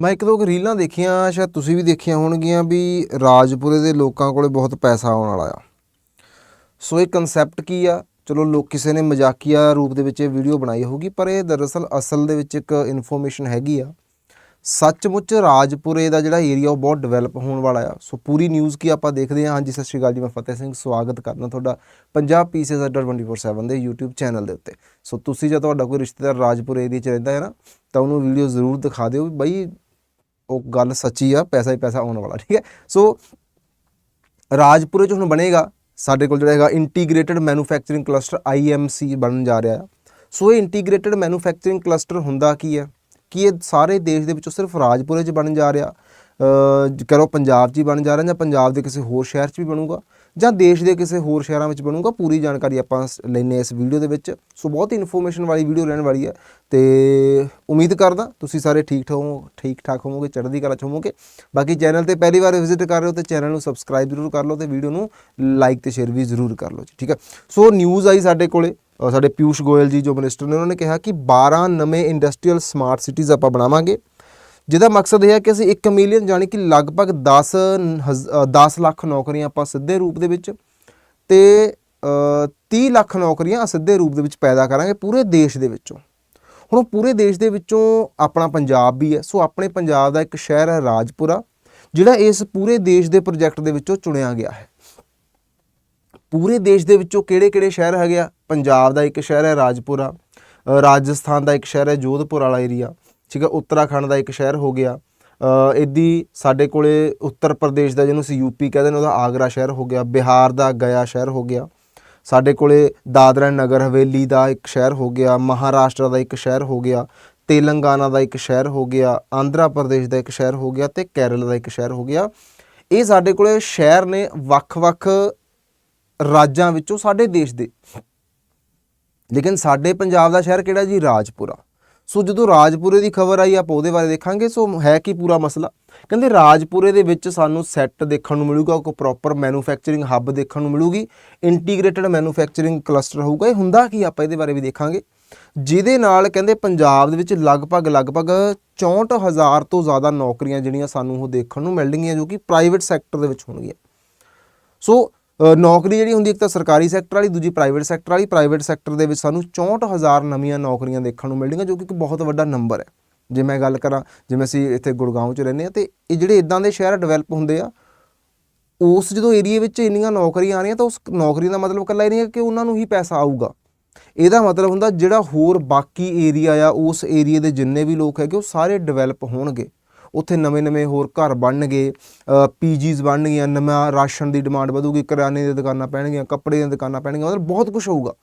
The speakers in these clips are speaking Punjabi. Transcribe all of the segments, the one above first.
ਮੈਂ ਇੱਕ ਦੋ ਕੁ ਰੀਲਾਂ ਦੇਖੀਆਂ, ਸ਼ਾਇਦ ਤੁਸੀਂ ਵੀ ਦੇਖੀਆਂ ਹੋਣਗੀਆਂ ਵੀ ਰਾਜਪੁਰੇ ਦੇ ਲੋਕਾਂ ਕੋਲੇ ਬਹੁਤ ਪੈਸਾ ਆਉਣ ਵਾਲਾ ਆ। ਸੋ ਇਹ ਕਨਸੈਪਟ ਕੀ ਆ? ਚਲੋ ਲੋਕ ਕਿਸੇ ਨੇ ਮਜ਼ਾਕੀਆ ਰੂਪ ਦੇ ਵਿੱਚ ਇਹ ਵੀਡੀਓ ਬਣਾਈ ਹੋਊਗੀ, ਪਰ ਇਹ ਦਰਅਸਲ ਅਸਲ ਦੇ ਵਿੱਚ ਇੱਕ ਇਨਫੋਰਮੇਸ਼ਨ ਹੈਗੀ ਆ। ਸੱਚਮੁੱਚ ਰਾਜਪੁਰੇ ਦਾ ਜਿਹੜਾ ਏਰੀਆ ਉਹ ਬਹੁਤ ਡਿਵੈਲਪ ਹੋਣ ਵਾਲਾ ਆ। ਸੋ ਪੂਰੀ ਨਿਊਜ਼ ਕੀ ਆਪਾਂ ਦੇਖਦੇ ਹਾਂ? ਹਾਂਜੀ, ਸਤਿ ਸ਼੍ਰੀ ਅਕਾਲ ਜੀ, ਮੈਂ ਫਤਿਹ ਸਿੰਘ, ਸਵਾਗਤ ਕਰਨਾ ਤੁਹਾਡਾ ਪੰਜਾਬ ਪੀਸੀਐਸ 24/7 ਦੇ YouTube ਚੈਨਲ ਦੇ ਉੱਤੇ। ਸੋ ਤੁਸੀਂ ਜੇ ਤੁਹਾਡਾ ਕੋਈ ਰਿਸ਼ਤੇਦਾਰ ਰਾਜਪੁਰ ਏਰੀਆ 'ਚ ਰਹਿੰਦਾ ਹੈ ਨਾ, ਤਾਂ ਉਹਨੂੰ ਵੀਡੀਓ ਜ਼ਰੂਰ ਦਿਖਾ ਦਿਓ ਬਈ ਉਹ ਗੱਲ ਸੱਚੀ ਆ, ਪੈਸਾ ਹੀ ਪੈਸਾ ਆਉਣ ਵਾਲਾ, ਠੀਕ ਹੈ? ਸੋ ਰਾਜਪੁਰੇ ਚ ਹੁਣ ਬਣੇਗਾ, ਸਾਡੇ ਕੋਲ ਜਿਹੜਾ ਹੈਗਾ ਇੰਟੀਗ੍ਰੇਟਿਡ ਮੈਨੂਫੈਕਚਰਿੰਗ ਕਲਸਟਰ IMC ਬਣਨ ਜਾ ਰਿਹਾ ਆ। ਸੋ ਇਹ ਇੰਟੀਗ੍ਰੇਟਿਡ ਮੈਨੂਫੈਕਚਰਿੰਗ ਕਲਸਟਰ ਹੁੰਦਾ ਕੀ ਹੈ ਕਿ ਇਹ ਸਾਰੇ ਦੇਸ਼ ਦੇ ਵਿੱਚੋਂ ਸਿਰਫ ਰਾਜਪੁਰੇ 'ਚ ਬਣਨ ਜਾ ਰਿਹਾ? ਅ ਕਰੋ ਪੰਜਾਬ 'ਚ ਹੀ ਬਣ ਜਾ ਰਿਹਾ ਜਾਂ ਪੰਜਾਬ ਦੇ ਕਿਸੇ ਹੋਰ ਸ਼ਹਿਰ 'ਚ ਵੀ ਬਣੂਗਾ? ਜਾਂ ਦੇਸ਼ ਦੇ ਕਿਸੇ ਹੋਰ ਸ਼ਹਿਰਾਂ ਵਿੱਚ ਬਣੂਗਾ, ਪੂਰੀ ਜਾਣਕਾਰੀ ਆਪਾਂ ਸ- ਲੈਂਦੇ ਇਸ ਵੀਡੀਓ ਦੇ ਵਿੱਚ। ਸੋ ਬਹੁਤ ਇਨਫੋਰਮੇਸ਼ਨ ਵਾਲੀ ਵੀਡੀਓ ਰਹਿਣ ਵਾਲੀ ਹੈ ਤੇ ਉਮੀਦ ਕਰਦਾ ਤੁਸੀਂ ਸਾਰੇ ਠੀਕ ਠਾਕ ਹੋ ਠੀਕ ਠਾਕ ਹੋਵੋਗੇ, ਚੜ੍ਹਦੀ ਕਲਾ 'ਚ ਹੋਵੋਗੇ। ਬਾਕੀ ਚੈਨਲ ਤੇ ਪਹਿਲੀ ਵਾਰ ਵਿਜ਼ਿਟ ਕਰ ਰਹੇ ਹੋ ਤੇ ਚੈਨਲ ਨੂੰ ਸਬਸਕ੍ਰਾਈਬ ਜ਼ਰੂਰ ਕਰ ਲਓ ਤੇ ਵੀਡੀਓ ਨੂੰ ਲਾਈਕ ਤੇ ਸ਼ੇਅਰ ਵੀ ਜ਼ਰੂਰ ਕਰ ਲਓ ਜੀ, ਠੀਕ ਹੈ ਸੋ ਨਿਊਜ਼ ਆਈ ਸਾਡੇ ਕੋਲੇ ਸਾਡੇ ਪਿਊਸ਼ ਗੋਇਲ ਜੀ ਜੋ ਮਿਨਿਸਟਰ ਨੇ, ਉਹਨਾਂ ਨੇ ਕਿਹਾ ਕਿ 12 ਨਵੇਂ ਇੰਡਸਟਰੀਅਲ ਸਮਾਰਟ ਸਿਟੀਜ਼ ਆਪਾਂ ਬਣਾਵਾਂਗੇ। ਜਿਹਦਾ ਮਕਸਦ ਇਹ ਹੈ ਕਿ ਅਸੀਂ 1 ਮਿਲੀਅਨ ਜਾਨੀ ਕਿ ਲਗਭਗ 10 ਹਜ਼- ਅ, 10 ਲੱਖ ਨੌਕਰੀਆਂ ਆਪਾਂ ਸਿੱਧੇ ਰੂਪ ਦੇ ਵਿੱਚ ਤੇ ਅ, 30 ਲੱਖ ਨੌਕਰੀਆਂ ਸਿੱਧੇ ਰੂਪ ਦੇ ਵਿੱਚ ਪੈਦਾ ਕਰਾਂਗੇ ਪੂਰੇ ਦੇਸ਼ ਦੇ ਵਿੱਚੋਂ। ਹੁਣ ਪੂਰੇ ਦੇਸ਼ ਦੇ ਵਿੱਚੋਂ ਆਪਣਾ ਪੰਜਾਬ ਵੀ ਹੈ ਸੋ ਆਪਣੇ ਪੰਜਾਬ ਦਾ ਇੱਕ ਸ਼ਹਿਰ ਹੈ ਰਾਜਪੁਰਾ ਜਿਹੜਾ ਇਸ ਪੂਰੇ ਦੇਸ਼ ਦੇ ਪ੍ਰੋਜੈਕਟ ਦੇ ਵਿੱਚੋਂ ਚੁਣਿਆ ਗਿਆ ਹੈ। ਪੂਰੇ ਦੇਸ਼ ਦੇ ਵਿੱਚੋਂ ਕਿਹੜੇ-ਕਿਹੜੇ ਸ਼ਹਿਰ ਹੈਗੇ ਆ? ਪੰਜਾਬ ਦਾ ਇੱਕ ਸ਼ਹਿਰ ਹੈ ਰਾਜਪੁਰਾ ਰਾਜਸਥਾਨ ਦਾ ਇੱਕ ਸ਼ਹਿਰ ਹੈ ਜੋਧਪੁਰ ਵਾਲਾ ਏਰੀਆ ਠੀਕ ਹੈ ਉੱਤਰਾਖੰਡ ਦਾ ਇੱਕ ਸ਼ਹਿਰ ਹੋ ਗਿਆ। ਅ, ਸਾਡੇ ਕੋਲੇ ਉੱਤਰ ਪ੍ਰਦੇਸ਼ ਦਾ ਜਿਹਨੂੰ ਅਸੀਂ ਯੂਪੀ ਕਹਿੰਦੇ ਨੇ ਉਹਦਾ ਆਗਰਾ ਸ਼ਹਿਰ ਹੋ ਗਿਆ ਬਿਹਾਰ ਦਾ ਗਿਆ ਸ਼ਹਿਰ ਹੋ ਗਿਆ। ਸਾਡੇ ਕੋਲੇ ਦਾਦਰਾ ਨਗਰ ਹਵੇਲੀ ਦਾ ਇੱਕ ਸ਼ਹਿਰ ਹੋ ਗਿਆ ਮਹਾਰਾਸ਼ਟਰ ਦਾ ਇੱਕ ਸ਼ਹਿਰ ਹੋ ਗਿਆ ਤੇਲੰਗਾਨਾ ਦਾ ਇੱਕ ਸ਼ਹਿਰ ਹੋ ਗਿਆ ਆਂਧਰਾ ਪ੍ਰਦੇਸ਼ ਦਾ ਇੱਕ ਸ਼ਹਿਰ ਹੋ ਗਿਆ ਤੇ ਕੇਰਲ ਦਾ ਇੱਕ ਸ਼ਹਿਰ ਹੋ ਗਿਆ। ਇਹ ਸਾਡੇ ਕੋਲੇ ਸ਼ਹਿਰ ਨੇ ਵੱਖ-ਵੱਖ ਰਾਜਾਂ ਵਿੱਚੋਂ ਸਾਡੇ ਦੇਸ਼ ਦੇ। ਲੇਕਿਨ ਸਾਡੇ ਪੰਜਾਬ ਦਾ ਸ਼ਹਿਰ ਕਿਹੜਾ ਜੀ? ਰਾਜਪੁਰਾ। ਸੋ ਜਦੋਂ ਰਾਜਪੁਰੇ ਦੀ ਖਬਰ ਆਈ, ਆਪਾਂ ਉਹਦੇ ਬਾਰੇ ਦੇਖਾਂਗੇ। ਸੋ ਹੈ ਕੀ ਪੂਰਾ ਮਸਲਾ? ਕਹਿੰਦੇ ਰਾਜਪੁਰੇ ਦੇ ਵਿੱਚ ਸਾਨੂੰ ਸੈੱਟ ਦੇਖਣ ਨੂੰ ਮਿਲੂਗਾ ਕੋਈ ਪ੍ਰੋਪਰ ਮੈਨੂਫੈਕਚਰਿੰਗ ਹੱਬ ਦੇਖਣ ਨੂੰ ਮਿਲੂਗੀ। ਇੰਟੀਗ੍ਰੇਟਿਡ ਮੈਨੂਫੈਕਚਰਿੰਗ ਕਲਸਟਰ ਹੋਊਗਾ। ਇਹ ਹੁੰਦਾ ਕੀ? ਆਪਾਂ ਇਹਦੇ ਬਾਰੇ ਵੀ ਦੇਖਾਂਗੇ। ਜਿਹਦੇ ਨਾਲ ਕਹਿੰਦੇ ਪੰਜਾਬ ਦੇ ਵਿੱਚ ਲਗਭਗ ਲਗਭਗ 64000 ਤੋਂ ਜ਼ਿਆਦਾ ਨੌਕਰੀਆਂ ਜਿਹੜੀਆਂ ਸਾਨੂੰ ਉਹ ਦੇਖਣ ਨੂੰ ਮਿਲਣਗੀਆਂ, ਜੋ ਕਿ ਪ੍ਰਾਈਵੇਟ ਸੈਕਟਰ ਦੇ ਵਿੱਚ ਹੋਣਗੀਆਂ। ਸੋ ਨੌਕਰੀ ਜਿਹੜੀ ਹੁੰਦੀ ਇੱਕ ਤਾਂ ਸਰਕਾਰੀ ਸੈਕਟਰ ਵਾਲੀ, ਦੂਜੀ ਪ੍ਰਾਈਵੇਟ ਸੈਕਟਰ ਵਾਲੀ। ਪ੍ਰਾਈਵੇਟ ਸੈਕਟਰ ਦੇ ਵਿੱਚ ਸਾਨੂੰ 64000 ਨਵੀਆਂ ਨੌਕਰੀਆਂ ਦੇਖਣ ਨੂੰ ਮਿਲਣਗੀਆਂ, ਜੋ ਕਿ ਇੱਕ ਬਹੁਤ ਵੱਡਾ ਨੰਬਰ ਹੈ। ਜੇ ਮੈਂ ਗੱਲ ਕਰਾਂ, ਜਿਵੇਂ ਅਸੀਂ ਇੱਥੇ ਗੁੜਗਾਉਂ 'ਚ ਰਹਿੰਦੇ ਆ ਤੇ ਇਹ ਜਿਹੜੇ ਇਦਾਂ ਦੇ ਸ਼ਹਿਰ ਡਿਵੈਲਪ ਹੁੰਦੇ ਆ, ਉਸ ਜਦੋਂ ਏਰੀਆ ਵਿੱਚ ਇੰਨੀਆਂ ਨੌਕਰੀਆਂ ਆ ਰਹੀਆਂ, ਤਾਂ ਉਸ ਨੌਕਰੀ ਦਾ ਮਤਲਬ ਇਕੱਲਾ ਇਹ ਨਹੀਂ ਹੈ ਕਿ ਉਹਨਾਂ ਨੂੰ ਹੀ ਪੈਸਾ ਆਊਗਾ। ਇਹਦਾ ਮਤਲਬ ਹੁੰਦਾ ਜਿਹੜਾ ਹੋਰ ਬਾਕੀ ਏਰੀਆ ਆ, ਉਸ ਏਰੀਆ ਦੇ ਜਿੰਨੇ ਵੀ ਲੋਕ ਹੈਗੇ, ਉਹ ਸਾਰੇ ਡਿਵੈਲਪ ਹੋਣਗੇ। ਉੱਥੇ ਨਵੇਂ-ਨਵੇਂ ਹੋਰ ਘਰ ਬਣਨਗੇ ਪੀਜੀਜ਼ ਬਣਨਗੀਆਂ ਨਵਾਂ ਰਾਸ਼ਨ ਦੀ ਡਿਮਾਂਡ ਵਧੂਗੀ ਕਰਿਆਨੇ ਦੀਆਂ ਦੁਕਾਨਾਂ ਪੈਣਗੀਆਂ ਕੱਪੜੇ ਦੀਆਂ ਦੁਕਾਨਾਂ ਪੈਣਗੀਆਂ ਮਤਲਬ ਬਹੁਤ ਕੁਝ ਹੋਊਗਾ।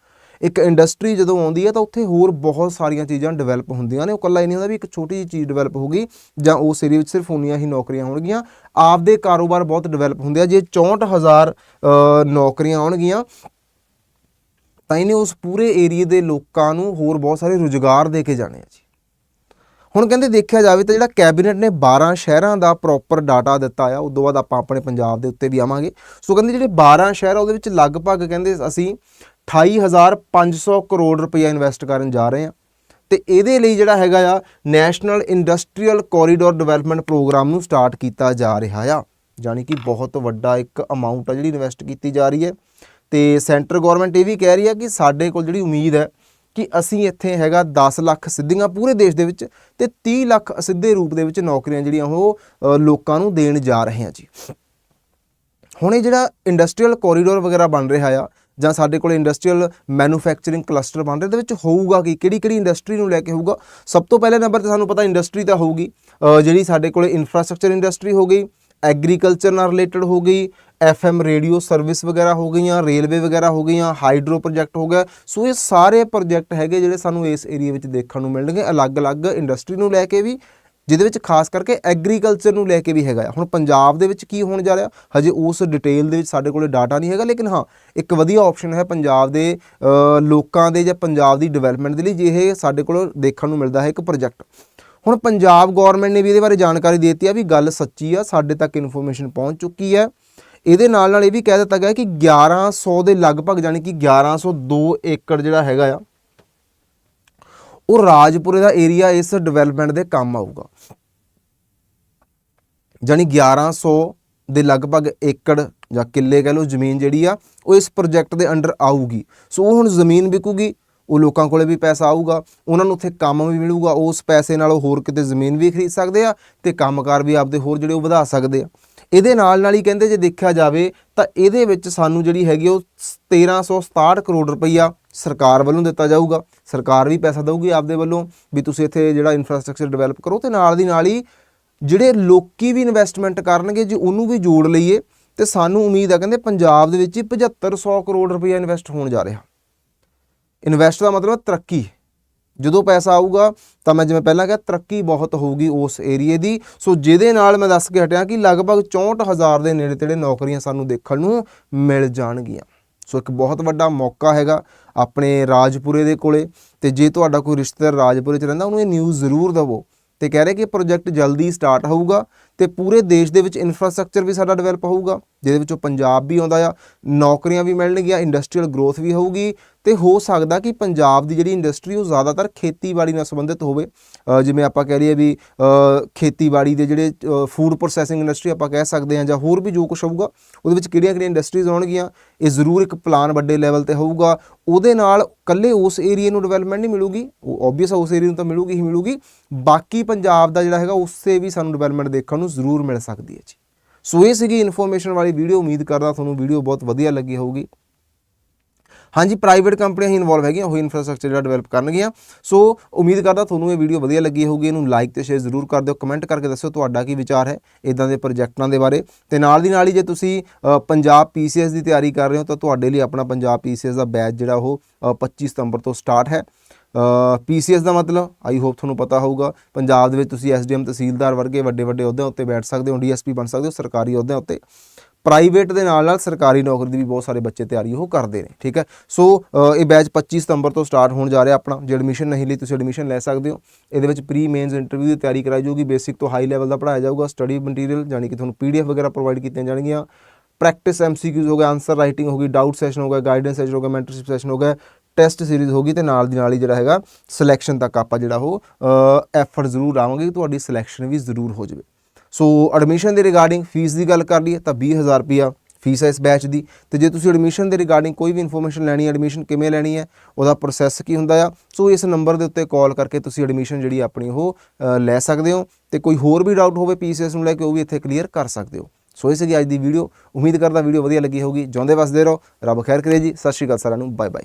ਇੱਕ ਇੰਡਸਟਰੀ ਜਦੋਂ ਆਉਂਦੀ ਹੈ ਤਾਂ ਉੱਥੇ ਹੋਰ ਬਹੁਤ ਸਾਰੀਆਂ ਚੀਜ਼ਾਂ ਡਿਵੈਲਪ ਹੁੰਦੀਆਂ ਨੇ। ਉਹ ਇਕੱਲਾ ਹੀ ਨਹੀਂ ਹੁੰਦਾ ਵੀ ਇੱਕ ਛੋਟੀ ਜਿਹੀ ਚੀਜ਼ ਡਿਵੈਲਪ ਹੋਊਗੀ ਜਾਂ ਉਸ ਏਰੀਆ ਵਿੱਚ ਸਿਰਫ ਉਨੀਆਂ ਹੀ ਨੌਕਰੀਆਂ ਹੋਣਗੀਆਂ। ਆਪਦੇ ਕਾਰੋਬਾਰ ਬਹੁਤ ਡਿਵੈਲਪ ਹੁੰਦੇ ਆ। ਜੇ 64000 ਅ, ਨੌਕਰੀਆਂ ਆਉਣਗੀਆਂ ਤਾਂ ਇਹਨੇ ਉਸ ਪੂਰੇ ਏਰੀਏ ਦੇ ਲੋਕਾਂ ਨੂੰ ਹੋਰ ਬਹੁਤ ਸਾਰੇ ਰੁਜ਼ਗਾਰ ਦੇ ਕੇ ਜਾਣੇ ਆ ਜੀ। ਹੁਣ ਕਹਿੰਦੇ ਦੇਖਿਆ ਜਾਵੇ ਤਾਂ ਜਿਹੜਾ ਕੈਬਨਿਟ ਨੇ 12 ਸ਼ਹਿਰਾਂ ਦਾ ਪ੍ਰੋਪਰ ਡਾਟਾ ਦਿੱਤਾ ਆ ਉਦੋਂ ਬਾਅਦ ਆਪਾਂ ਆਪਣੇ ਪੰਜਾਬ ਦੇ ਉੱਤੇ ਵੀ ਆਵਾਂਗੇ। ਸੋ ਕਹਿੰਦੇ ਜਿਹੜੇ 12 ਸ਼ਹਿਰ ਆ, ਉਹਦੇ ਵਿੱਚ ਲਗਭਗ ਕਹਿੰਦੇ ਅਸੀਂ 28500 ਕਰੋੜ ਰੁਪਇਆ ਇਨਵੈਸਟ ਕਰਨ ਜਾ ਰਹੇ ਹਾਂ ਤੇ ਇਹਦੇ ਲਈ ਜਿਹੜਾ ਹੈਗਾ ਆ national industrial corridor development programme ਨੂੰ ਸਟਾਰਟ ਕੀਤਾ ਜਾ ਰਿਹਾ ਆ। ਯਾਨੀ ਕਿ ਬਹੁਤ ਵੱਡਾ ਇੱਕ ਅਮਾਉਂਟ ਆ ਜਿਹੜੀ ਇਨਵੈਸਟ ਕੀਤੀ ਜਾ ਰਹੀ ਹੈ। ਤੇ ਸੈਂਟਰ ਗਵਰਨਮੈਂਟ ਇਹ ਵੀ ਕਹਿ ਰਹੀ ਹੈ ਕਿ ਸਾਡੇ ਕੋਲ ਜਿਹੜੀ ਉਮੀਦ ਹੈ ਕਿ ਅਸੀਂ ਇੱਥੇ ਹੈਗਾ 10 ਲੱਖ ਸਿੱਧੀਆਂ ਪੂਰੇ ਦੇਸ਼ ਦੇ ਵਿੱਚ ਤੇ 30 ਲੱਖ ਅਸਿੱਧੇ ਰੂਪ ਦੇ ਵਿੱਚ ਨੌਕਰੀਆਂ ਜਿਹੜੀਆਂ ਉਹ ਲੋਕਾਂ ਨੂੰ ਦੇਣ ਜਾ ਰਹੇ ਹਾਂ ਜੀ। ਹੁਣ ਇਹ ਜਿਹੜਾ ਇੰਡਸਟਰੀਅਲ ਕੋਰੀਡੋਰ ਵਗੈਰਾ ਬਣ ਰਿਹਾ ਆ, ਜਾਂ ਸਾਡੇ ਕੋਲ ਇੰਡਸਟਰੀਅਲ ਮੈਨੂਫੈਕਚਰਿੰਗ ਕਲਸਟਰ ਬਣ ਰਿਹਾ, ਇਹਦੇ ਵਿੱਚ ਹੋਊਗਾ ਕਿ? ਕਿਹੜੀ ਕਿਹੜੀ ਇੰਡਸਟਰੀ ਨੂੰ ਲੈ ਕੇ ਹੋਊਗਾ? ਸਭ ਤੋਂ ਪਹਿਲੇ ਨੰਬਰ ਤੇ ਸਾਨੂੰ ਪਤਾ ਇੰਡਸਟਰੀ ਤਾਂ ਹੋਊਗੀ। ਜਿਹੜੀ ਸਾਡੇ ਕੋਲ ਇਨਫਰਾਸਟ੍ਰਕਚਰ ਇੰਡਸਟਰੀ ਹੋ ਗਈ ਐਗਰੀਕਲਚਰ ਨਾਲ ਰਿਲੇਟਡ ਹੋ ਗਈ ਐਫਐਮ ਰੇਡੀਓ ਸਰਵਿਸ ਵਗੈਰਾ ਹੋ ਗਈਆਂ, ਰੇਲਵੇ ਵਗੈਰਾ ਹੋ ਗਈਆਂ, ਹਾਈਡਰੋ ਪ੍ਰੋਜੈਕਟ ਹੋ ਗਿਆ। ਸੋ ਇਹ ਸਾਰੇ ਪ੍ਰੋਜੈਕਟ ਹੈਗੇ ਜਿਹੜੇ ਸਾਨੂੰ ਇਸ ਏਰੀਆ ਵਿੱਚ ਦੇਖਣ ਨੂੰ ਮਿਲਣਗੇ, ਅਲੱਗ-ਅਲੱਗ ਇੰਡਸਟਰੀ ਨੂੰ ਲੈ ਕੇ ਵੀ, ਜਿਹਦੇ ਵਿੱਚ ਖਾਸ ਕਰਕੇ ਐਗਰੀਕਲਚਰ ਨੂੰ ਲੈ ਕੇ ਵੀ ਹੈਗਾ ਆ। ਹੁਣ ਪੰਜਾਬ ਦੇ ਵਿੱਚ ਕੀ ਹੋਣ ਜਾ ਰਿਹਾ? ਹਜੇ ਉਸ ਡਿਟੇਲ ਦੇ ਵਿੱਚ ਸਾਡੇ ਕੋਲੇ ਡਾਟਾ ਨਹੀਂ ਹੈਗਾ, ਲੇਕਿਨ ਹਾਂ, ਇੱਕ ਵਧੀਆ ਆਪਸ਼ਨ ਹੈ ਪੰਜਾਬ ਦੇ ਲੋਕਾਂ ਦੇ ਜਾਂ ਪੰਜਾਬ ਦੀ ਡਿਵੈਲਪਮੈਂਟ ਦੇ ਲਈ, ਜੇ ਇਹ ਸਾਡੇ ਕੋਲ ਦੇਖਣ ਨੂੰ ਮਿਲਦਾ ਹੈ ਇੱਕ ਪ੍ਰੋਜੈਕਟ ਹੁਣ ਪੰਜਾਬ ਗਵਰਨਮੈਂਟ ਨੇ ਵੀ ਇਹਦੇ ਬਾਰੇ ਜਾਣਕਾਰੀ ਦੇ ਦਿੱਤੀ ਆ ਵੀ ਗੱਲ ਸੱਚੀ ਆ, ਸਾਡੇ ਤੱਕ ਇਨਫੋਰਮੇਸ਼ਨ ਪਹੁੰਚ ਚੁੱਕੀ ਹੈ। ਇਹਦੇ ਨਾਲ ਨਾਲ ਇਹ ਵੀ ਕਹਿ ਦਿੱਤਾ ਗਿਆ ਕਿ 1100 ਦੇ ਲਗਭਗ ਜਾਨੀ ਕਿ 1102 ਏਕੜ ਜਿਹੜਾ ਹੈਗਾ ਆ, ਉਹ ਰਾਜਪੁਰੇ ਦਾ ਏਰੀਆ ਇਸ ਡਿਵੈਲਪਮੈਂਟ ਦੇ ਕੰਮ ਆਊਗਾ। ਜਾਨੀ 1100 ਦੇ ਲਗਭਗ ਏਕੜ ਜਾਂ ਕਿੱਲੇ ਕਹਿ ਲਓ ਜ਼ਮੀਨ ਜਿਹੜੀ ਆ, ਉਹ ਇਸ ਪ੍ਰੋਜੈਕਟ ਦੇ ਅੰਡਰ ਆਊਗੀ। ਸੋ ਉਹ ਹੁਣ ਜ਼ਮੀਨ ਵਿਕੂਗੀ, ਉਹ ਲੋਕਾਂ ਕੋਲੇ ਵੀ ਪੈਸਾ ਆਊਗਾ, ਉਹਨਾਂ ਨੂੰ ਉੱਥੇ ਕੰਮ ਵੀ ਮਿਲੂਗਾ, ਉਸ ਪੈਸੇ ਨਾਲ ਉਹ ਹੋਰ ਕਿਤੇ ਜ਼ਮੀਨ ਵੀ ਖਰੀਦ ਸਕਦੇ ਆ ਤੇ ਕੰਮਕਾਰ ਵੀ ਆਪਦੇ ਹੋਰ ਜਿਹੜੇ ਉਹ ਵਧਾ ਸਕਦੇ ਆ। ਇਹਦੇ ਨਾਲ ਨਾਲ ਹੀ ਕਹਿੰਦੇ ਜੇ ਦੇਖਿਆ ਜਾਵੇ ਤਾਂ ਇਹਦੇ ਵਿੱਚ ਸਾਨੂੰ ਜਿਹੜੀ ਹੈਗੀ ਉਹ 1367 ਕਰੋੜ ਰੁਪਈਆ ਸਰਕਾਰ ਵੱਲੋਂ ਦਿੱਤਾ ਜਾਊਗਾ। ਸਰਕਾਰ ਵੀ ਪੈਸਾ ਦੇਊਗੀ ਆਪਦੇ ਵੱਲੋਂ ਵੀ ਤੁਸੀਂ ਇੱਥੇ ਜਿਹੜਾ ਇਨਫਰਾਸਟ੍ਰਕਚਰ ਡਿਵੈਲਪ ਕਰੋ ਤੇ ਨਾਲ ਦੀ ਨਾਲ ਹੀ ਜਿਹੜੇ ਲੋਕੀ ਵੀ ਇਨਵੈਸਟਮੈਂਟ ਕਰਨਗੇ ਜੇ ਉਹਨੂੰ ਵੀ ਜੋੜ ਲਈਏ ਤੇ ਸਾਨੂੰ ਉਮੀਦ ਆ ਕਹਿੰਦੇ ਪੰਜਾਬ ਦੇ ਵਿੱਚ ਹੀ 7500 ਕਰੋੜ ਰੁਪਈਆ ਇਨਵੈਸਟ ਹੋਣ ਜਾ ਰਿਹਾ। ਇਨਵੈਸਟ ਦਾ ਮਤਲਬ ਤਰੱਕੀ। ਜਦੋਂ ਪੈਸਾ ਆਊਗਾ, ਤਾਂ ਮੈਂ ਜਿਵੇਂ ਪਹਿਲਾਂ ਕਿਹਾ, ਤਰੱਕੀ ਬਹੁਤ ਹੋਊਗੀ ਉਸ ਏਰੀਏ ਦੀ। ਸੋ ਜਿਹਦੇ ਨਾਲ ਮੈਂ ਦੱਸ ਕੇ ਹਟਿਆ ਕਿ ਲਗਭਗ 64000 ਦੇ ਨੇੜੇ ਤੇੜੇ ਨੌਕਰੀਆਂ ਸਾਨੂੰ ਦੇਖਣ ਨੂੰ ਮਿਲ ਜਾਣਗੀਆਂ। ਸੋ ਇੱਕ ਬਹੁਤ ਵੱਡਾ ਮੌਕਾ ਹੈਗਾ ਆਪਣੇ ਰਾਜਪੁਰੇ ਦੇ ਕੋਲੇ। ਤੇ ਜੇ ਤੁਹਾਡਾ ਕੋਈ ਰਿਸ਼ਤੇਦਾਰ ਰਾਜਪੁਰੇ 'ਚ ਰਹਿੰਦਾ, ਉਹਨੂੰ ਇਹ ਨਿਊਜ਼ ਜ਼ਰੂਰ ਦਵੋ। ਤੇ ਕਹਿ ਰਹੇ ਕਿ ਪ੍ਰੋਜੈਕਟ ਜਲਦੀ ਸਟਾਰਟ ਹੋਊਗਾ। ਤੇ ਪੂਰੇ ਦੇਸ਼ ਦੇ ਵਿੱਚ ਇਨਫਰਾਸਟ੍ਰਕਚਰ ਵੀ ਸਾਡਾ ਡਿਵੈਲਪ ਹੋਊਗਾ, ਜਿਹਦੇ ਵਿੱਚੋਂ ਪੰਜਾਬ ਵੀ ਆਉਂਦਾ ਆ, ਨੌਕਰੀਆਂ ਵੀ ਮਿਲਣਗੀਆਂ ਇੰਡਸਟਰੀਅਲ ਗਰੋਥ ਵੀ ਹੋਊਗੀ ਤੇ ਹੋ ਸਕਦਾ ਕਿ ਪੰਜਾਬ ਦੀ ਜਿਹੜੀ ਇੰਡਸਟਰੀ ਉਹ ਜ਼ਿਆਦਾਤਰ ਖੇਤੀਬਾੜੀ ਨਾਲ ਸੰਬੰਧਿਤ ਹੋਵੇ। ਜਿਵੇਂ ਆਪਾਂ ਕਹਿ ਲਈਏ ਵੀ ਖੇਤੀਬਾੜੀ ਦੇ ਜਿਹੜੇ ਫੂਡ ਪ੍ਰੋਸੈਸਿੰਗ ਇੰਡਸਟਰੀ ਆਪਾਂ ਕਹਿ ਸਕਦੇ ਹਾਂ ਜਾਂ ਹੋਰ ਵੀ ਜੋ ਕੁਝ ਹੋਊਗਾ, ਉਹਦੇ ਵਿੱਚ ਕਿਹੜੀਆਂ ਕਿਹੜੀਆਂ ਇੰਡਸਟਰੀਜ਼ ਆਉਣਗੀਆਂ, ਇਹ ਜ਼ਰੂਰ ਇੱਕ ਪਲਾਨ ਵੱਡੇ ਲੈਵਲ ਤੇ ਹੋਊਗਾ। ਉਹਦੇ ਨਾਲ ਕੱਲੇ ਉਸ ਏਰੀਆ ਨੂੰ ਡਿਵੈਲਪਮੈਂਟ ਨਹੀਂ ਮਿਲੂਗੀ, ਉਹ ਆਬਵੀਅਸ ਉਸ ਏਰੀਆ ਨੂੰ ਤਾਂ ਮਿਲੂਗੀ ਹੀ ਮਿਲੂਗੀ। ਬਾਕੀ ਪੰਜਾਬ ਦਾ ਜਿਹੜਾ ਹੈਗਾ, ਉਸੇ ਵੀ ਸਾਨੂੰ ਡਿਵੈਲਪਮੈਂਟ ਦੇਖਣ ਨੂੰ ਜ਼ਰੂਰ ਮਿਲ ਸਕਦੀ ਹੈ ਜੀ। ਸੋ ਇਹ ਸੀਗੀ ਇਨਫੋਰਮੇਸ਼ਨ ਵਾਲੀ ਵੀਡੀਓ ਉਮੀਦ ਕਰਦਾ ਤੁਹਾਨੂੰ ਵੀਡੀਓ ਬਹੁਤ ਵਧੀਆ ਲੱਗੀ ਹੋਊਗੀ। ਹਾਂਜੀ ਪ੍ਰਾਈਵੇਟ ਕੰਪਨੀਆਂ ਹੀ ਇਨਵੋਲਵ ਹੈਗੀਆਂ ਉਹ ਇਨਫਰਾਸਟ੍ਰਕਚਰ ਜਿਹੜਾ ਡਿਵੈਲਪ ਕਰਨਗੀਆਂ। ਸੋ ਉਮੀਦ ਕਰਦਾ ਤੁਹਾਨੂੰ ਇਹ ਵੀਡੀਓ ਵਧੀਆ ਲੱਗੀ ਹੋਊਗੀ ਇਹਨੂੰ ਲਾਈਕ ਤੇ ਸ਼ੇਅਰ ਜ਼ਰੂਰ ਕਰ ਦਿਓ ਕਮੈਂਟ ਕਰਕੇ ਦੱਸਿਓ ਤੁਹਾਡਾ ਕੀ ਵਿਚਾਰ ਹੈ ਇਦਾਂ ਦੇ ਪ੍ਰੋਜੈਕਟਾਂ ਦੇ ਬਾਰੇ। ਤੇ ਨਾਲ ਦੀ ਨਾਲ ਹੀ ਜੇ ਤੁਸੀਂ ਅ, ਪੰਜਾਬ ਪੀਸੀਐਸ ਦੀ ਤਿਆਰੀ ਕਰ ਰਹੇ ਹੋ ਤਾਂ ਤੁਹਾਡੇ ਲਈ ਆਪਣਾ ਪੰਜਾਬ ਪੀਸੀਐਸ ਦਾ ਬੈਚ ਜਿਹੜਾ ਉਹ ਅ, 25 ਸਤੰਬਰ ਤੋਂ ਸਟਾਰਟ ਹੈ। ਪੀਸੀਐਸ ਦਾ ਮਤਲਬ? ਆਈ ਹੋਪ ਤੁਹਾਨੂੰ ਪਤਾ ਹੋਊਗਾ। ਪੰਜਾਬ ਦੇ ਵਿੱਚ ਤੁਸੀਂ ਐਸਡੀਐਮ ਤਹਿਸੀਲਦਾਰ ਵਰਗੇ ਵੱਡੇ ਵੱਡੇ ਅਹੁਦਿਆਂ ਉੱਤੇ ਬੈਠ ਸਕਦੇ ਹੋ ਡੀਐਸਪੀ ਬਣ ਸਕਦੇ ਹੋ, ਸਰਕਾਰੀ ਅਹੁਦਿਆਂ ਉੱਤੇ। ਪ੍ਰਾਈਵੇਟ ਦੇ ਨਾਲ ਨਾਲ ਸਰਕਾਰੀ ਨੌਕਰੀ ਦੀ ਵੀ ਬਹੁਤ ਸਾਰੇ ਬੱਚੇ ਤਿਆਰੀ ਉਹ ਕਰਦੇ ਨੇ, ਠੀਕ ਹੈ? ਸੋ ਇਹ ਬੈਚ 25 ਸਤੰਬਰ ਤੋਂ ਸਟਾਰਟ ਹੋਣ ਜਾ ਰਿਹਾ ਆਪਣਾ। ਜੇ ਐਡਮਿਸ਼ਨ ਨਹੀਂ ਲਈ, ਤੁਸੀਂ ਐਡਮਿਸ਼ਨ ਲੈ ਸਕਦੇ ਹੋ। ਇਹਦੇ ਵਿੱਚ ਪ੍ਰੀ ਮੇਨਸ ਇੰਟਰਵਿਊ ਦੀ ਤਿਆਰੀ ਕਰਾਈ ਜਾਊਗੀ। ਬੇਸਿਕ ਤੋਂ ਹਾਈ ਲੈਵਲ ਦਾ ਪੜਾਇਆ ਜਾਊਗਾ। ਸਟੱਡੀ ਮਟੀਰੀਅਲ ਯਾਨੀ ਕਿ ਤੁਹਾਨੂੰ ਪੀਡੀਐਫ ਵਗੈਰਾ ਪ੍ਰੋਵਾਈਡ ਕੀਤੀਆਂ ਜਾਣਗੀਆਂ। ਪ੍ਰੈਕਟਿਸ ਐਮਸੀਕਿਊਜ਼ ਹੋ ਗਿਆ ਆਨਸਰ ਰਾਈਟਿੰਗ ਹੋ ਗਈ ਡਾਊਟ ਸੈਸ਼ਨ ਹੋ ਗਿਆ ਗਾਈਡੈਂਸ ਸੈਸ਼ਨ ਹੋ ਗਿਆ ਮੈਂਟਰਸ਼ਿਪ ਸੈਸ਼ਨ ਹੋ ਗਿਆ ਟੈਸਟ ਸੀਰੀਜ਼ ਹੋਗੀ ਤੇ ਨਾਲ ਦੀ ਨਾਲ ਹੀ ਜਿਹੜਾ ਹੈਗਾ ਸਿਲੈਕਸ਼ਨ ਤੱਕ ਆਪਾਂ ਜਿਹੜਾ ਉਹ ਐਫਰਟ ਜ਼ਰੂਰ ਲਾਵਾਂਗੇ ਤੁਹਾਡੀ ਸਿਲੈਕਸ਼ਨ ਵੀ ਜ਼ਰੂਰ ਹੋ ਜਾਵੇ। ਸੋ ਐਡਮਿਸ਼ਨ ਦੇ ਰਿਗਾਰਡਿੰਗ ਫੀਸ ਦੀ ਗੱਲ ਕਰ ਲਈਏ ਤਾਂ 20000 ਰੁਪਿਆ ਫੀਸ ਹੈ ਇਸ ਬੈਚ ਦੀ। ਤੇ ਜੇ ਤੁਸੀਂ ਐਡਮਿਸ਼ਨ ਦੇ ਰਿਗਾਰਡਿੰਗ ਕੋਈ ਵੀ ਇਨਫੋਰਮੇਸ਼ਨ ਲੈਣੀ ਹੈ ਐਡਮਿਸ਼ਨ ਕਿਵੇਂ ਲੈਣੀ ਹੈ, ਉਹਦਾ ਪ੍ਰੋਸੈਸ ਕੀ ਹੁੰਦਾ ਆ? ਸੋ ਇਸ ਨੰਬਰ ਦੇ ਉੱਤੇ ਕਾਲ ਕਰਕੇ ਤੁਸੀਂ ਐਡਮਿਸ਼ਨ ਜਿਹੜੀ ਆਪਣੀ ਉਹ ਲੈ ਸਕਦੇ ਹੋ। ਤੇ ਕੋਈ ਹੋਰ ਵੀ ਡਾਊਟ ਹੋਵੇ ਪੀਸੀਐਸ ਨੂੰ ਲੈ ਕੇ, ਉਹ ਵੀ ਇੱਥੇ ਕਲੀਅਰ ਕਰ ਸਕਦੇ ਹੋ। ਸੋ ਇਹ ਸੀਗੀ ਅੱਜ ਦੀ ਵੀਡੀਓ ਉਮੀਦ ਕਰਦਾ ਵੀਡੀਓ ਵਧੀਆ ਲੱਗੀ ਹੋਊਗੀ। ਜਿਉਂਦੇ ਵਸਦੇ ਰਹੋ। ਰੱਬ ਖੈਰ ਕਰੇ ਜੀ। ਸਤਿ ਸ਼੍ਰੀ ਅਕਾਲ ਸਾਰਿਆਂ ਨੂੰ। Bye bye